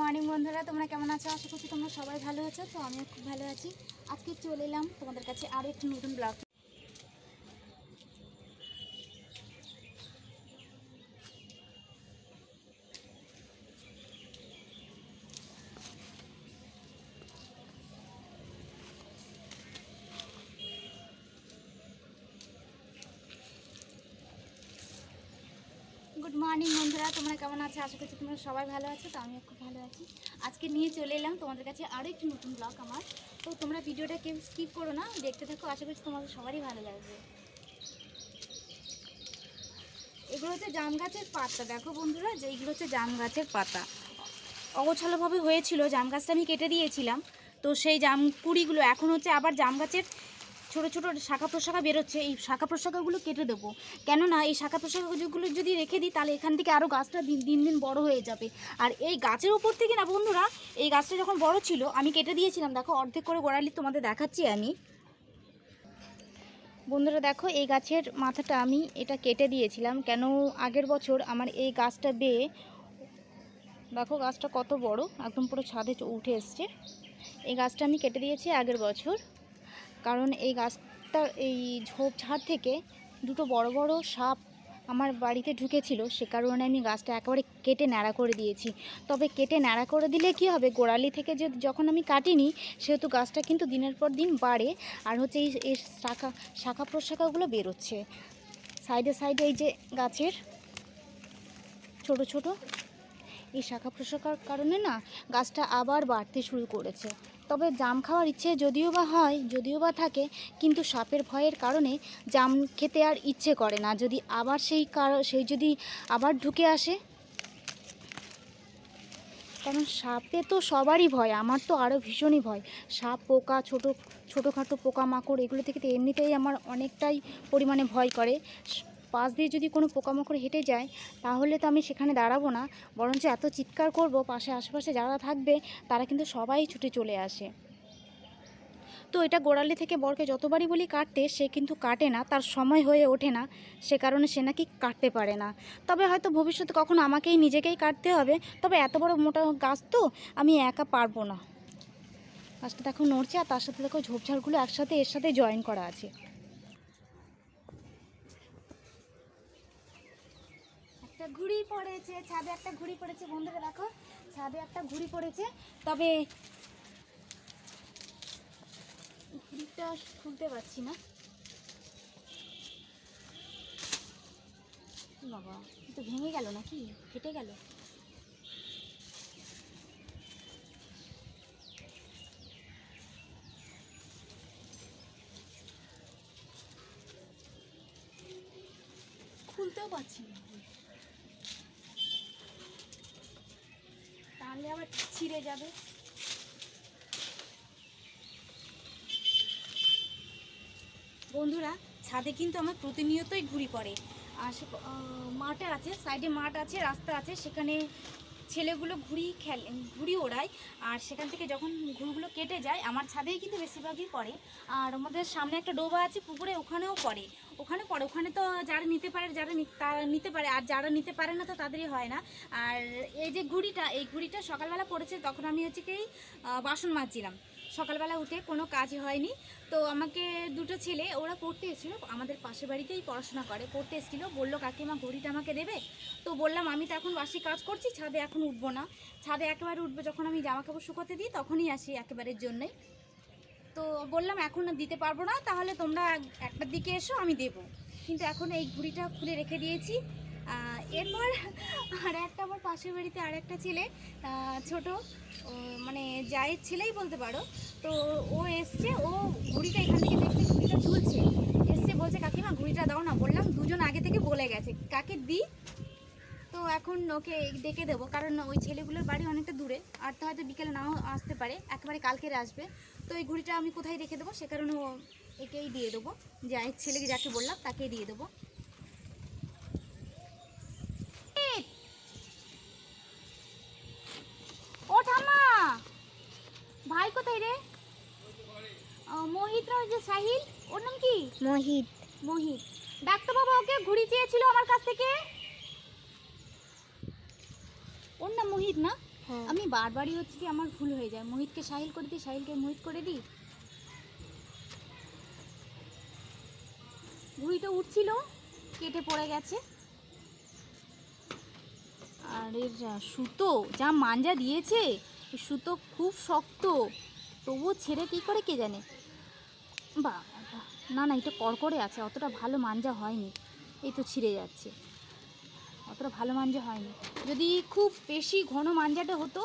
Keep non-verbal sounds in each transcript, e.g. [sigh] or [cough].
Morning বন্ধুরা। তোমরা কেমন আছো? আশা করছি তোমরা সবাই ভালো আছো। তো আমিও খুব ভালো আছি। আজকে চলে এলাম তোমাদের কাছে আরও একটি নতুন ব্লগ গুড মর্নিং বন্ধুরা। তোমরা কেমন আছো? আশা করছি তোমরা সবাই ভালো আছো। তো আমিও খুব আছি। আজকে নিয়ে চলে এলাম তোমাদের কাছে আরও একটি নতুন ব্লগ আমার। তো তোমরা ভিডিওটা কেউ স্কিপ করো না, দেখতে থাকো, আশা করছি তোমাদের সবারই ভালো লাগবে। এগুলো হচ্ছে জাম গাছের পাতা। দেখো বন্ধুরা, যে এইগুলো হচ্ছে জাম গাছের পাতা। অগোছালোভাবে হয়েছিল, জাম গাছটা আমি কেটে দিয়েছিলাম। তো সেই জাম কুড়িগুলো এখন হচ্ছে আবার জাম গাছের ছোটো ছোটো শাখা প্রশাখা বেরোচ্ছে, এই শাখা প্রশাখাগুলো কেটে দেবো। কেননা এই শাখা প্রশাখাগুলো যদি রেখে দিই, তাহলে এখান থেকে আরও গাছটা দিন দিন দিন বড় হয়ে যাবে। আর এই গাছের উপর থেকে না বন্ধুরা, এই গাছটা যখন বড় ছিল, আমি কেটে দিয়েছিলাম। দেখো, অর্ধেক করে গোড়ালি তোমাদের দেখাচ্ছি আমি। বন্ধুরা, দেখো, এই গাছের মাথাটা আমি এটা কেটে দিয়েছিলাম। কেন আগের বছর আমার এই গাছটা বেয়ে, দেখো, গাছটা কত বড়, একদম পুরো ছাদে উঠে এসছে। এই গাছটা আমি কেটে দিয়েছি আগের বছর। কারণ এই গাছটা, এই ঝোপঝাড় থেকে দুটো বড় বড় সাপ আমার বাড়িতে ঢুকেছিল, সে কারণে আমি গাছটা একেবারে কেটে ন্যাড়া করে দিয়েছি। তবে কেটে ন্যাড়া করে দিলে কি হবে? গোড়ালি থেকে যে যখন আমি কাটিনি, সেহেতু গাছটা কিন্তু দিনের পর দিন বাড়ে আর হচ্ছে এই এই শাখা শাখা প্রশাখাগুলো বেরোচ্ছে। সাইডে সাইডে এই যে গাছের ছোট ছোট এই শাখা প্রশাখার কারণে না গাছটা আবার বাড়তে শুরু করেছে। তবে জাম খাওয়ার ইচ্ছে যদিও বা হয়, যদিও বা থাকে, কিন্তু সাপের ভয়ের কারণে জাম খেতে আর ইচ্ছে করে না। যদি আবার সেই কারও, সেই যদি আবার ঢুকে আসে? কারণ সাপে তো সবারই ভয়, আমার তো আরও ভীষণই ভয়। সাপ, পোকা, ছোটো, ছোটোখাটো পোকামাকড়, এগুলো থেকে তো এমনিতেই আমার অনেকটাই পরিমাণে ভয় করে। পাশ দিয়ে যদি কোনো পোকামাকড় হেঁটে যায়, তাহলে তো আমি সেখানে দাঁড়াবো না। বরঞ্চ এত চিৎকার করব, পাশে আশেপাশে যারা থাকবে, তারা কিন্তু সবাই ছুটে চলে আসে। তো এটা গোড়ালি থেকে বরকে যতবারই বলি কাটতে, সে কিন্তু কাটে না, তার সময় হয়ে ওঠে না। সে কারণে সে নাকি কাটতে পারে না। তবে হয়তো ভবিষ্যতে কখনো আমাকেই নিজেকেই কাটতে হবে। তবে এত বড় মোটা গাছ তো আমি একা পারব না। গাছটা দেখো নড়ছে, আর তার সাথে দেখো ঝোপঝাড়গুলো একসাথে এর সাথে জয়েন করা আছে। একটা ঘুড়ি পড়েছে, ছাদে একটা ঘুড়ি পড়েছে। বন্ধুরা দেখো, ছাদে একটা ঘুড়ি পড়েছে। তবে ঘুড়িটা খুলতে পারছি না। বাবা তো ভেঙে গেল নাকি? ফেটে গেল। খুলতেও পারছি না। তাহলে আবার ছিঁড়ে যাবে। বন্ধুরা ছাদে কিন্তু আমার প্রতিনিয়তই ঘুরি পড়ে। আর আহ, আছে সাইডে মাঠ আছে রাস্তা আছে সেখানে ছেলেগুলো ঘুড়ি খেলে ঘুড়ি ওড়ায়। আর সেখান থেকে যখন ঘুড়িগুলো কেটে যায় আমার ছাদেই কিন্তু বেশিরভাগই পড়ে। আর আমাদের সামনে একটা ডোবা আছে পুকুরে ওখানেও পড়ে। ওখানে পড়ে, ওখানে তো যারা নিতে পারে, যারা তারা নিতে পারে, আর যারা নিতে পারে না তো তাদেরই হয় না। আর এই যে ঘুড়িটা, এই ঘুড়িটা সকালবেলা পড়েছে তখন আমি হচ্ছে কি বাসন মাজছিলাম। সকালবেলা উঠে কোনো কাজ হয়নি। তো আমাকে দুটো ছেলে, ওরা পড়তে এসেছিল, আমাদের পাশের বাড়িতেই পড়াশোনা করে, পড়তে এসেছিল। বলল, কাকিমা, ঘড়িটা আমাকে দেবে? তো বললাম, আমি তো এখন বাসি কাজ করছি, ছাদে এখন উঠবো না। ছাদে একেবারে উঠবো, যখন আমি জামা কাপড় শুকোতে দিই, তখনই আসি একেবারের জন্যই। তো বললাম, এখন দিতে পারব না, তাহলে তোমরা একটার দিকে এসো, আমি দেবো। কিন্তু এখন এই ঘুড়িটা খুলে রেখে দিয়েছি। এরপর আর একটা আমার পাশের বাড়িতে আর একটা ছেলে ছোট মানে জায়ের ছেলেই বলতে পারো। তো ও এসছে, ও ঘুড়িটা এখান থেকে দেখছে, ঘুড়িটা ঝুলছে। এসছে, বলছে, কাকিমা, ঘুড়িটা দাও না। বললাম, দুজন আগে থেকে বলে গেছে, কাকে দিই তো এখন ওকে ডেকে দেবো, কারণ ওই ছেলেগুলোর বাড়ি অনেকটা দূরে, আর তো হয়তো বিকেলে নাও আসতে পারে, একেবারে কালকের আসবে। তো এই ঘুড়িটা আমি কোথায় রেখে দেবো? সে কারণে ও একেই দিয়ে দেবো। যে আয়ের ছেলেকে যাকে বললাম তাকেই দিয়ে দেবো। ও ঠাম্মা! ভাই কোথায় রে? মোহিত যে সাহিল? ওর নাম কি? মহিত। মোহিত। ডাক্তার বাবা ওকে ঘুড়ি চেয়েছিল আমার কাছ থেকে? ওর নাম মোহিত না? আমি বারবারই হচ্ছে কি আমার ভুল হয়ে যায়। মোহিতকে সাহিল করে দিই সাহিলকে মোহিত করে দিই। ঘুড়িটা উঠছিল, কেটে পড়ে গেছে। আর এর সুতো, যা মাঞ্জা দিয়েছে সুতো খুব শক্ত। তবুও ছেড়ে কী করে কে জানে? বা না না, এটা কড়কড়ে আছে, অতটা ভালো মাঞ্জা হয়নি। এই তো ছিঁড়ে যাচ্ছে। অতটা ভালো মাঞ্জা হয়নি। যদি খুব বেশি ঘন মাঞ্জাটা হতো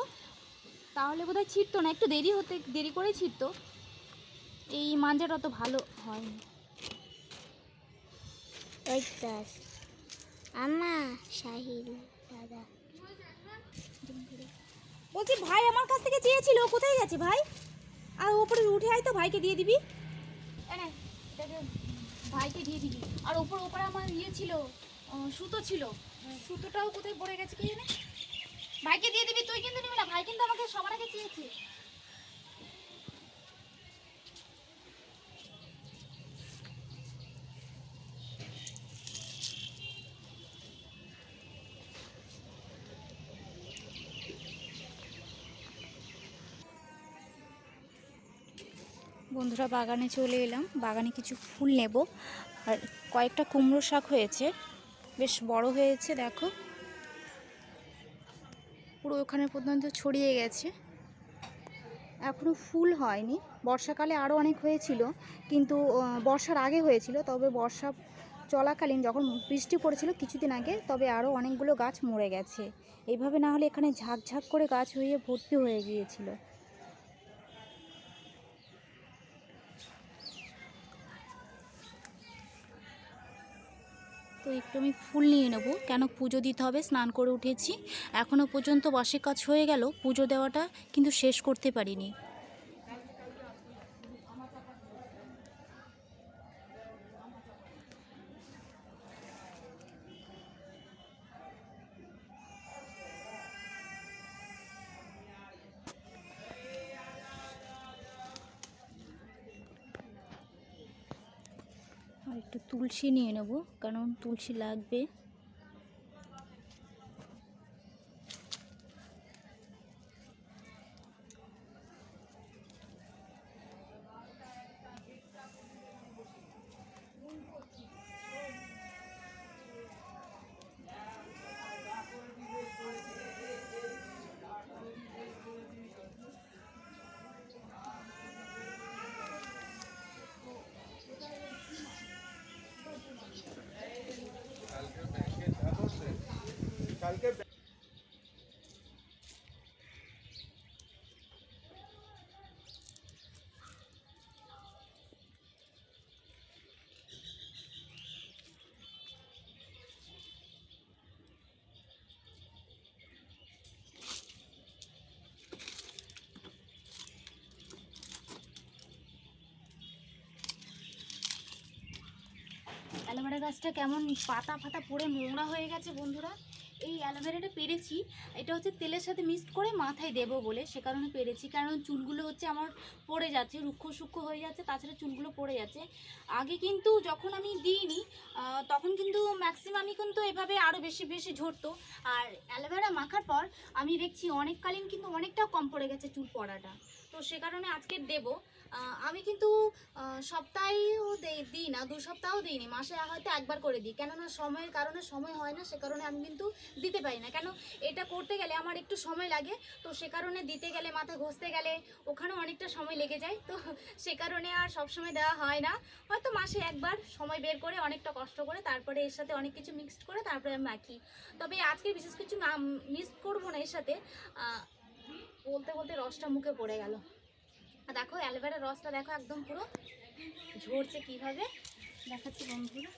তাহলে বোধহয় ছিটতো না। একটু দেরি হতে দেরি করে ছিটতো। এই মাঞ্জাটা অত ভালো হয়নি। আমা শাহিল দাদা। বলছি ভাই আমার কাছ থেকে চেয়েছিল কোথায় গেছে ভাই? আর ওপরে উঠে আয় তো ভাইকে দিয়ে দিবি। ভাইকে দিয়ে দিবি। আর ওপর ওপরে আমার ইয়ে ছিল সুতো ছিল। সুতোটাও কোথায় পড়ে গেছে কি জানে? ভাইকে দিয়ে দিবি, তুই কিন্তু নিবি না। ভাই কিন্তু আমাকে সবার আগে চেয়েছে। বন্ধুরা, বাগানে চলে এলাম। বাগানে কিছু ফুল নেব। আর কয়েকটা কুমড়ো শাক হয়েছে। বেশ বড় হয়েছে, দেখো। পুরো ওখানে পর্যন্ত ছড়িয়ে গেছে। এখনও ফুল হয়নি। বর্ষাকালে আরও অনেক হয়েছিল, কিন্তু বর্ষার আগে হয়েছিল, তবে বর্ষা চলাকালীন যখন বৃষ্টি পড়েছিল কিছুদিন আগে, তবে আরও অনেকগুলো গাছ মরে গেছে। এইভাবে না হলে এখানে ঝাঁকঝাঁক করে গাছ হয়ে ভর্তি হয়ে গিয়েছিল। একটু আমি ফুল নিয়ে নেব। কেন পুজো দিতে হবে? স্নান করে উঠেছি। এখনও পর্যন্ত বাসের কাজ হয়ে গেল। পুজো দেওয়াটা কিন্তু শেষ করতে পারিনি। একটু তুলসী নিয়ে নেব কারণ তুলসী লাগবে। অ্যালোভেরা গাছটা কেমন পাতা ফাতা পড়ে নোংরা হয়ে গেছে বন্ধুরা? এই অ্যালোভেরাটা পেরেছি। এটা হচ্ছে তেলের সাথে মিক্সড করে মাথায় দেবো বলে সে কারণে পেরেছি। কারণ চুলগুলো হচ্ছে আমার পড়ে যাচ্ছে, রুক্ষ সূক্ষ্ম হয়ে যাচ্ছে, তাছাড়া চুলগুলো পড়ে যাচ্ছে। আগে কিন্তু যখন আমি দিইনি তখন কিন্তু ম্যাক্সিমামই কিন্তু এভাবে আরও বেশি বেশি ঝরতো। আর অ্যালোভেরা মাখার পর আমি দেখছি অনেককালীন কিন্তু অনেকটা কম পড়ে গেছে চুল পড়াটা। তো সে কারণে আজকে দেবো। আমি কিন্তু সপ্তাহেও দেই- না, দু সপ্তাহও দিইনি। মাসে হয়তো একবার করে দিই। কেননা সময়ের কারণে সময় হয় না, সে কারণে আমি কিন্তু দিতে পারি না। কেন, এটা করতে গেলে আমার একটু সময় লাগে, তো সে কারণে দিতে গেলে, মাথা ঘষতে গেলে ওখানেও অনেকটা সময় লেগে যায়। তো সে কারণে আর সব সময় দেওয়া হয় না। হয়তো মাসে একবার সময় বের করে অনেকটা কষ্ট করে, তারপরে এর সাথে অনেক কিছু মিক্সড করে তারপরে আমি মাখি তবে আজকে বিশেষ কিছু মিক্স করব না এর সাথে। বলতে বলতে রসটা মুখে পড়ে গেল। দেখো অ্যালোভেরার রসটা দেখো একদম পুরো ঝরছে কীভাবে? দেখাচ্ছি বন্ধুরা।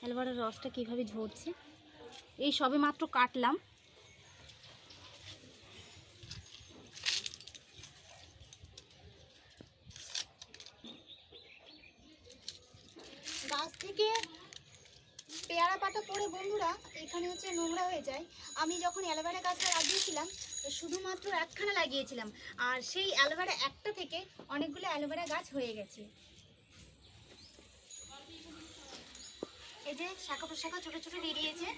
অ্যালোভেরার রসটা কীভাবে ঝরছে? এই সবে মাত্র কাটলাম। গাছ থেকে পেয়ারা পাতা পড়ে বন্ধুরা, এখানে হচ্ছে নোংরা হয়ে যায়। আমি যখন অ্যালোভেরা গাছটা লাগিয়েছিলাম শুধুমাত্র একখানা লাগিয়েছিলাম। আর সেই অ্যালোভেরা একটা থেকে অনেকগুলো অ্যালোভেরা গাছ হয়ে গেছে। এই যে শাখা প্রশাখা ছোট ছোট বেরিয়েছে।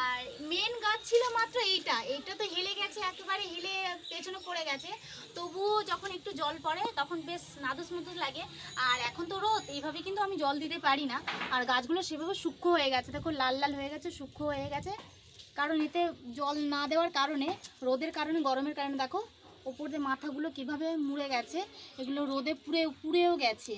আর মেন গাছ ছিল মাত্র এইটা। এইটা তো হেলে গেছে, একেবারে হেলে পেছনে পড়ে গেছে। তবুও যখন একটু জল পড়ে, তখন বেশ নাদুস মধুস লাগে। আর এখন তো রোদ, এইভাবে কিন্তু আমি জল দিতে পারি না। আর গাছগুলো সেভাবে সূক্ষ্ম হয়ে গেছে। দেখো, লাল লাল হয়ে গেছে, সূক্ষ্ম হয়ে গেছে। কারণ এতে জল না দেওয়ার কারণে, রোদের কারণে, গরমের কারণে দেখো, ওপর দিয়ে মাথাগুলো কীভাবে মুড়ে গেছে, এগুলো রোদে পুড়ে, পুড়েও গেছে।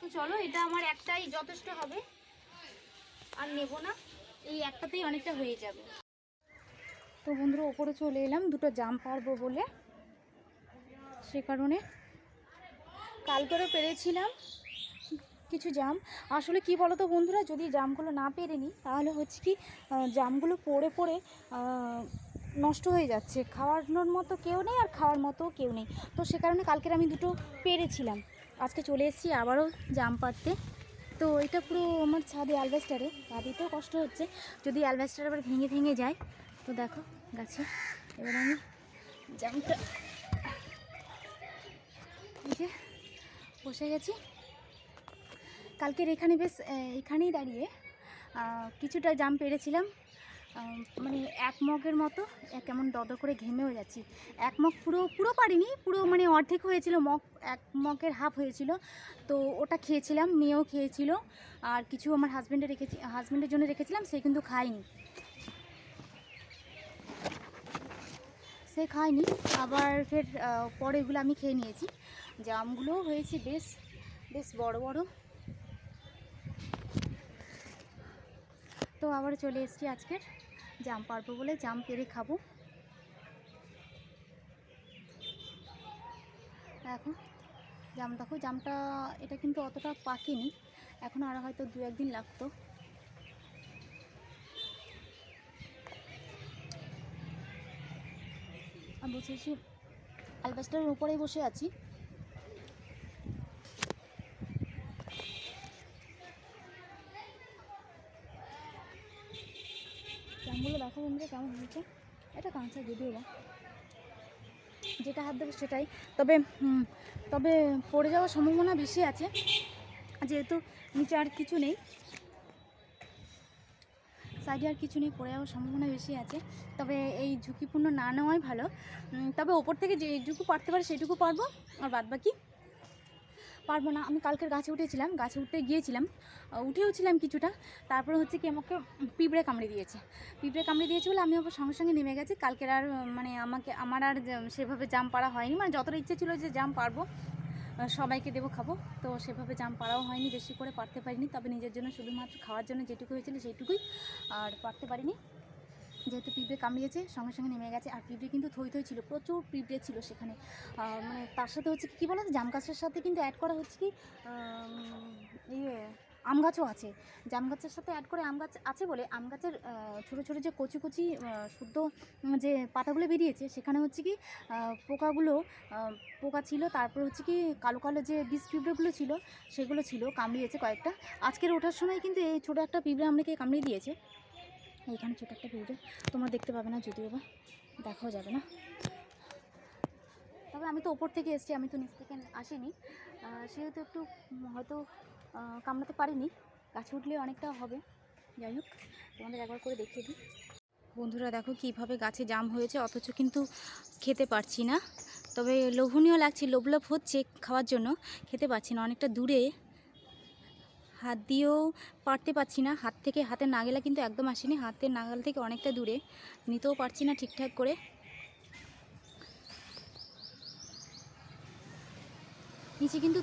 তো চলো, এটা আমার একটাই যথেষ্ট হবে। আর নেব না, এই একটাতেই অনেকটা হয়ে যাবে। তো বন্ধুরা, ওপরে চলে এলাম, দুটো জাম পারব বলে। সে কারণে কালকেরও পেরেছিলাম। কিছু জাম। আসলে কি বলো তো বন্ধুরা, যদি জামগুলো না পেরে নিই, তাহলে হচ্ছে কি জামগুলো পড়ে পড়ে নষ্ট হয়ে যাচ্ছে। খাওয়ানোর মতো কেউ নেই আর খাওয়ার মতো কেউ নেই। তো সে কারণে কালকের আমি দুটো পেরেছিলাম। আজকে চলে এসেছি আবারও জাম পাড়তে। তো এটা পুরো আমার ছাদে অ্যালবেস্টারে। পা দিতেও কষ্ট হচ্ছে। যদি অ্যালবেস্টার আবার ভেঙে ভেঙে যায়, তো দেখো গাছে। এবার আমি জামটা বসে গেছি। কালকের এখানে বেশ এখানেই দাঁড়িয়ে কিছুটা জাম পেরেছিলাম মানে এক মগের মতো কেমন দদ করে ঘেমেও যাচ্ছি। এক মগ পুরো পুরো পারিনি পুরো মানে অর্ধেক হয়েছিল মগ এক মগের হাফ হয়েছিল। তো ওটা খেয়েছিলাম মেয়েও খেয়েছিল আর কিছু আমার হাজব্যান্ডে রেখেছি হাজব্যান্ডের জন্য রেখেছিলাম সে কিন্তু খায়নি। সে খায়নি আবার ফের আহ, পরে এগুলো আমি খেয়ে নিয়েছি। জামগুলোও হয়েছে বেশ বেশ বড় বড়। তো আবার চলে এসেছি আজকের জাম পারব বলে, জাম পেরে খাব। এখন জাম, দেখো জামটা, এটা কিন্তু অতটা পাকেনি, এখন আর হয়তো দু একদিন লাগতো। আমি বসেছি অ্যালবাস্টারের উপরেই বসে আছি। বন্ধুরা, কেমন হয়েছে? এটা কাঁচা যদিও বা। যেটা হাত দেবে সেটাই। তবে তবে পড়ে যাওয়ার সম্ভাবনা বেশি আছে। যেহেতু নিচে আর কিছু নেই। সাইডে আর কিছু নেই, পড়ে যাওয়ার সম্ভাবনা বেশি আছে। তবে এই ঝুঁকিপূর্ণ না নেওয়াই ভালো। তবে ওপর থেকে যেটুকু পারতে পারে সেটুকু পারব। আর বাদ বাকি পারব না। আমি কালকের গাছে উঠেছিলাম গাছে উঠতে গিয়েছিলাম। আহ, উঠেও ছিলাম কিছুটা। তারপরে হচ্ছে কি আমাকে পিঁপড়ে কামড়ে দিয়েছে। পিঁপড়ে কামড়ে দিয়েছে বলে আমি আবার সঙ্গে সঙ্গে নেমে গেছি। কালকের আর মানে আমাকে আমার আর সেভাবে জাম পাড়া হয়নি। মানে যতটা ইচ্ছে ছিল যে জাম পারব সবাইকে দেবো খাব। তো সেভাবে জাম পাড়াও হয়নি বেশি করে পারতে পারিনি। তবে নিজের জন্য শুধুমাত্র খাওয়ার জন্য যেটুকু হয়েছিল সেইটুকুই আর পারতে পারিনি। যেহেতু পিঁপড়ে কামড়িয়েছে, সঙ্গে সঙ্গে নেমে গেছে। আর পিঁপড়ে কিন্তু থই থই ছিল, প্রচুর পিঁপড়ে ছিল সেখানে। মানে তার সাথে হচ্ছে কি বলো তো জাম গাছের সাথে কিন্তু অ্যাড করা হচ্ছে কি ইয়ে আম গাছও আছে। জাম গাছের সাথে অ্যাড করে আম গাছ আছে বলে, আম গাছের ছোটো ছোটো যে কচি কচি শুদ্ধ যে পাতাগুলো বেরিয়েছে, সেখানে হচ্ছে কি পোকাগুলো পোকা ছিল, তারপর হচ্ছে কি, কালো কালো যে বিষ পিঁপড়েগুলো ছিল, সেগুলো ছিল, কামড়িয়েছে কয়েকটা। আজকের ওঠার সময় কিন্তু এই ছোটো একটা পিঁপড়ে আমাকে কামড়িয়ে দিয়েছে। এইখানে ছোটো একটা পিঁপড়ে তোমরা দেখতে পাবে না যদিও বা, দেখাও যাবে না। তবে আমি তো ওপর থেকে এসেছি, আমি তো নিচ থেকে আসিনি। সেহেতু একটু, হয়তো কামড়াতে পারিনি। গাছে উঠলে অনেকটা হবে। যাই হোক, তোমাদের একবার করে দেখিয়ে দিই। বন্ধুরা, দেখো কীভাবে গাছে জাম হয়েছে, অথচ কিন্তু খেতে পারছি না। তবে লোভনীয় লাগছে লোভ লোভ হচ্ছে খাওয়ার জন্য। খেতে পারছি না, অনেকটা দূরে হাত দিয়েও পারতে পারছি না। হাত থেকে হাতের নাগেলা কিন্তু একদম আসেনি। হাতের নাগাল থেকে অনেকটা দূরে। নিতেও পারছি না ঠিকঠাক করে। নিচে কিন্তু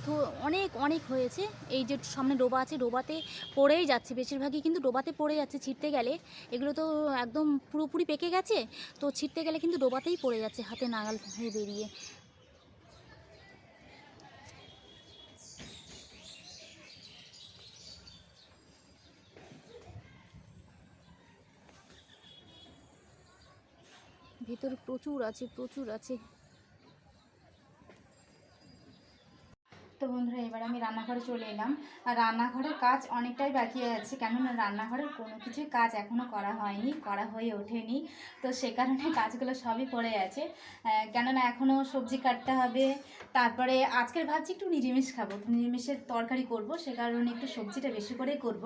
অনেক অনেক হয়েছে। এই যে সামনে ডোবা আছে, ডোবাতে পড়েই যাচ্ছে। বেশিরভাগই কিন্তু ডোবাতে পড়ে যাচ্ছে ছিটতে গেলে। এগুলো তো একদম পুরোপুরি পেকে গেছে। তো ছিটতে গেলে কিন্তু ডোবাতেই পড়ে যাচ্ছে হাতে নাগাল হয়ে বেরিয়ে। ভেতরে প্রচুর আছে প্রচুর আছে। তো বন্ধুরা, এবার আমি রান্নাঘরে চলে এলাম। আর রান্নাঘরের কাজ অনেকটাই বাকি আছে। কেননা রান্নাঘরের কোনো কিছুই কাজ এখনও করা হয়নি, করা হয়ে ওঠেনি। তো সে কারণে [laughs] কাজগুলো সবই পড়ে আছে। কেননা এখনও সবজি কাটতে হবে। তারপরে আজকের ভাবছি একটু নিরামিষ খাব। নিরামিষের তরকারি করব, সে কারণে একটু সবজিটা বেশি করেই করব।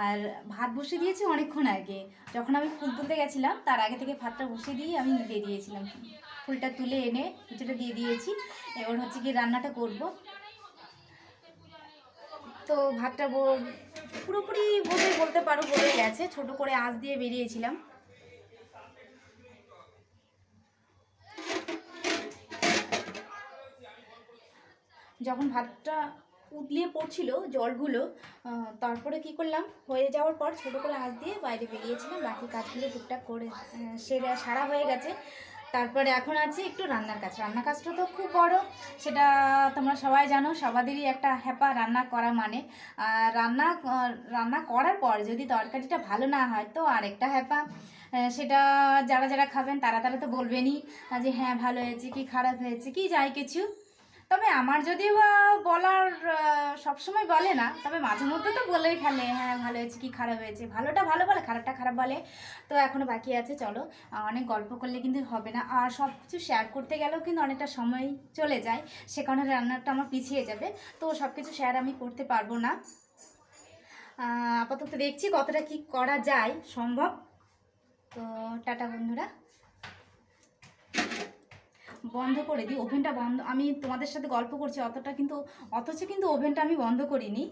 আর ভাত বসিয়ে দিয়েছি অনেকক্ষণ আগে। যখন আমি ফুল তুলতে গেছিলাম, তার আগে থেকে ভাতটা বসিয়ে দিয়ে আমি দিয়ে দিয়েছিলাম। ফুলটা তুলে এনে কিছুটা দিয়ে দিয়েছি। এবার হচ্ছে কি রান্নাটা করব। তো ভাতটা পুরোপুরি বোধহয় বলতে পারো বলে গেছে। ছোট করে আঁচ দিয়ে বেরিয়েছিলাম। যখন ভাতটা উতলিয়ে পড়ছিল জলগুলো তারপরে কি করলাম? হয়ে যাওয়ার পর ছোট করে আঁচ দিয়ে বাইরে বেরিয়েছিলাম, বাকি কাজগুলো টুকটাক করে সেরে সারা হয়ে গেছে। তারপরে এখন আছে একটু রান্নার কাজ। রান্নার কাজটা তো খুব বড়, সেটা তোমরা সবাই জানো, সবাদেরই একটা হ্যাপা রান্না করা মানে। আর রান্না রান্না করার পর যদি তরকারিটা ভালো না হয় তো আরেকটা হ্যাপা। সেটা যারা যারা খাবেন তারা তারা তো বলবেনই যে হ্যাঁ ভালো হয়েছে কি খারাপ হয়েছে, কি যাই কিছু। তবে আমার যদিও বলার সবসময় বলে না, তবে মাঝে মধ্যে তো বলেই ফেলে হ্যাঁ ভালো হয়েছে, কি খারাপ হয়েছে, ভালোটা ভালো বলে, খারাপটা খারাপ বলে। তো এখনও বাকি আছে, চলো অনেক গল্প করলে কিন্তু হবে না, আর সব কিছু শেয়ার করতে গেলেও কিন্তু অনেকটা সময় চলে যায়, সে কারণে রান্নাটা আমার পিছিয়ে যাবে, তো সব কিছু শেয়ার আমি করতে পারব না। আপাতত দেখছি কতটা কি করা যায়, সম্ভব? তো টাটা বন্ধুরা। বন্ধ করে দিই, ওভেনটা বন্ধ, আমি তোমাদের সাথে গল্প করছি অতটা, কিন্তু অথচ কিন্তু ওভেনটা আমি বন্ধ করিনি।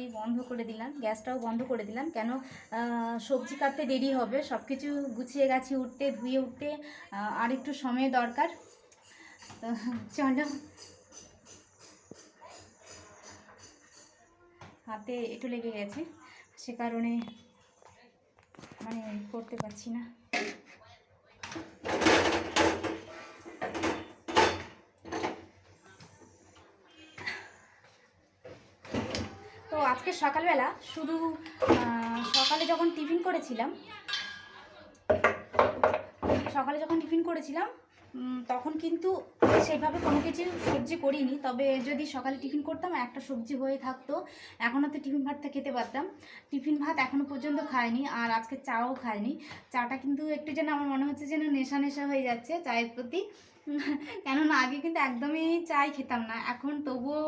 এই বন্ধ করে দিলাম, গ্যাসটাও বন্ধ করে দিলাম, কেন সবজি কাটতে দেরি হবে সব কিছু গুছিয়ে গাছি উঠতে, ধুয়ে উঠতে আর একটু সময় দরকার। তো চলো। হাতে একটু লেগে গেছে, সে কারণে মানে করতে পারছি না তো আজকে সকালবেলা শুধু সকালে যখন টিফিন করেছিলাম, সকালে যখন টিফিন করেছিলাম তখন কিন্তু সেইভাবে কোনো কিছু সবজি করিনি। তবে যদি সকালে টিফিন করতাম, একটা সবজি হয়ে থাকতো। এখনও তো টিফিন ভাতটা খেতে পারতাম। টিফিন ভাত এখনও পর্যন্ত খাইনি, আর আজকে চাও খাইনি। চাটা কিন্তু একটু যেন আমার মনে হচ্ছে যেন নেশা নেশা হয়ে যাচ্ছে চায়ের প্রতি। কেননা আগে কিন্তু একদমই চাই খেতাম না। এখন তবুও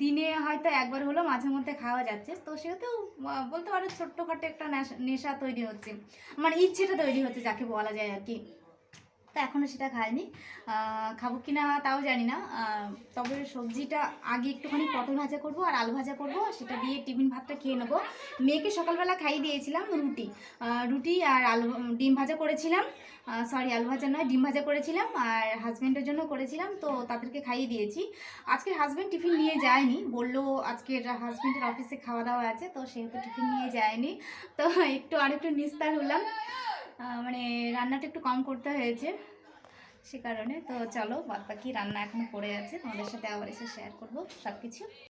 দিনে হয়তো একবার হলো মাঝে মধ্যে খাওয়া যাচ্ছে। তো সেহেতু বলতে পারো ছোট্টখাটো একটা নেশা তৈরি হচ্ছে। মানে ইচ্ছেটা তৈরি হচ্ছে, যাকে বলা যায় আর কি। তো এখনও সেটা খাইনি। খাব কি না তাও জানি না। তবে সবজিটা আগে একটুখানি পটল ভাজা করব আর আলু ভাজা করব। সেটা দিয়ে টিফিন ভাতটা খেয়ে নেব। মেয়েকে সকালবেলা খাইয়ে দিয়েছিলাম রুটি। রুটি আর আলু ডিম ভাজা করেছিলাম। সরি আলু ভাজা নয়, ডিম ভাজা করেছিলাম। আর হাজব্যান্ডের জন্য করেছিলাম, তো তাদেরকে খাইয়ে দিয়েছি। আজকের হাজব্যান্ড টিফিন নিয়ে যায়নি। বলল আজকের হাজব্যান্ডের অফিসে খাওয়া দাওয়া আছে, তো সেহেতু টিফিন নিয়ে যায়নি। তো একটু আর একটু নিস্তার হলাম। মানে রান্নাটা একটু কম করতে হয়েছে সে কারণে। তো চলো বাদ বাকি রান্না এখনও পড়ে আছে, তোমাদের সাথে আবার এসে শেয়ার করব সব কিছু